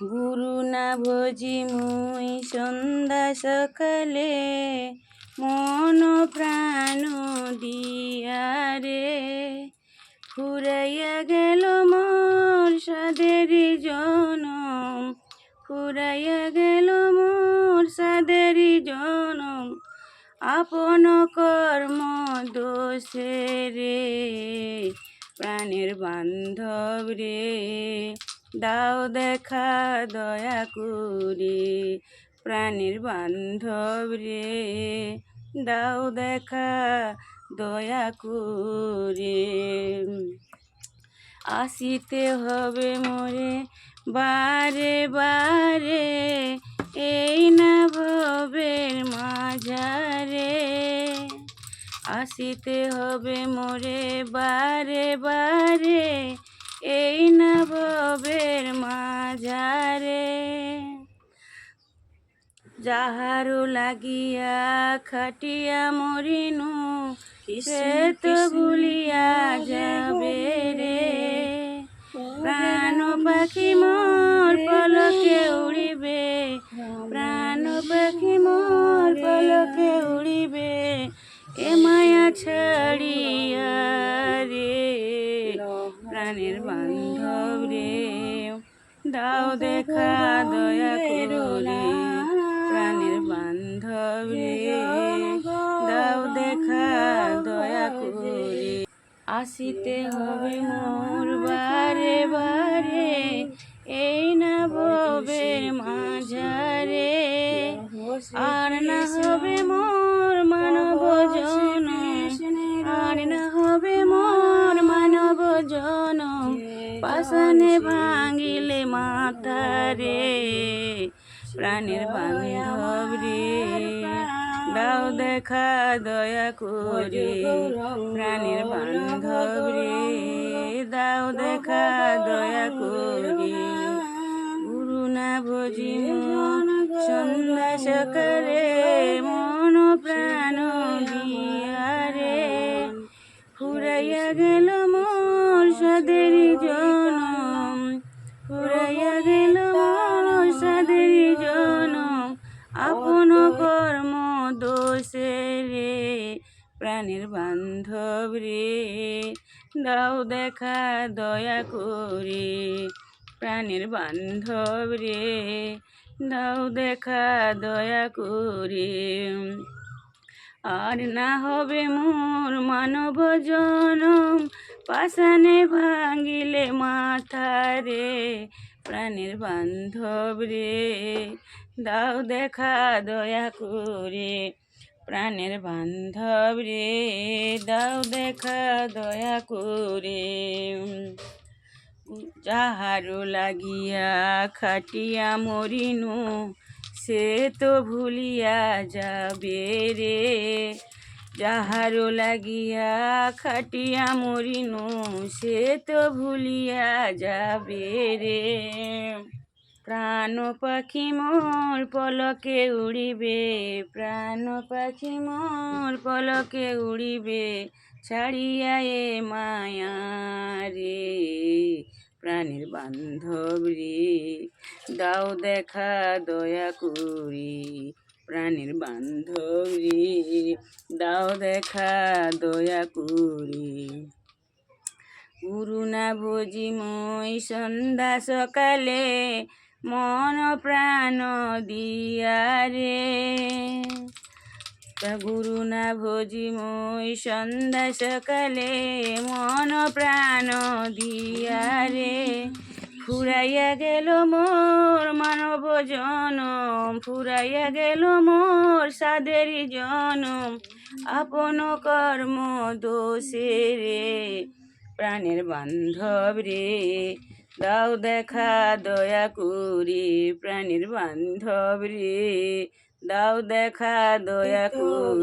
গুরু না ভোজি মুই সন্ধ্যা সকালে মন প্রাণ দিয়ারে ফুরাইয়া গেল মোর সাদের জনম, ফুরাইয়া গেল মোর সাদের জনম, আপন কর্ম দোষে রে, প্রাণের বান্ধব রে। দাও দেখা দয়া করে, প্রাণীর বান্ধব রে। দাও দেখা দয়া করে। আসিতে হবে মোরে বারে বারে, এই না ভবের মাঝারে। আসিতে হবে মোরে বারে বারে এই না ভবের মাঝারে যাহারু লাগিয়া খাটিয়া মরিনু, সে তো ভুলিয়া যাবে রে। প্রাণ পাখি মোর পলকে উড়িবে, প্রাণ পাখি মোর পলকে উড়িবে, এ মায়া ছাড়িয়া প্রাণের বান্ধব রে। দাও দেখা দয়া করে। প্রাণের বান্ধব রে। দাও দেখা দয়া করে। আসিতে হবে মোর বারে বারে। মাথারে প্রাণের বান্ধব রে। দাও দেখা, দয়া করে, প্রাণের বান্ধব রে। দাও দেখা, দয়া করে। গুরু না ভোজি মন সন্ধ্যা মন প্রাণ দিয়ারে ফুরাইয়া গেল মোর সাদের জনম দোষে রে প্রাণের বান্ধব রে। দাও দেখা দয়া করে প্রাণের বান্ধব রে। দাও দেখা দয়া করে। আর না হবে মোর মানব জনম পাশানে ভাঙিলে মাথা রে প্রাণের বান্ধব রে। দাও দেখা দয়া করে। প্রাণের বান্ধব রে, দাও দেখা দয়া করে। যাহারো লাগিয়া খাটিয়া মরিনু, সে তো ভুলিয়া যাবে রে। যাহারো লাগিয়া খাটিয়া মরিনু, সে তো ভুলিয়া যাবে রে। প্রাণ পাখি মোর পলকে উড়িবে, প্রাণ পাখি মোর পলকে উড়িবে, ছাড়িয়া এ মায়া রে। প্রাণের বান্ধব, দাও দেখা দয়া করি। প্রাণীর বান্ধব, দাও দেখা দয়া করি। গুরু না ভোজি মই সন্ধ্যা সকালে মন প্রাণ দিয়ারে তা গুরু না ভোজি মই সন্ধ্যা সকালে মন প্রাণ দিয়ারে ফুরাইয়া গেল মোর মানব জনম ফুরাইয়া গেল মোর সাদের জনম। আপন কর্ম দোষে রে। প্রাণের বান্ধব রে। দাও দেখা দয়া করি প্রাণীর বান্ধব রে। দাও দেখা দয়া করে।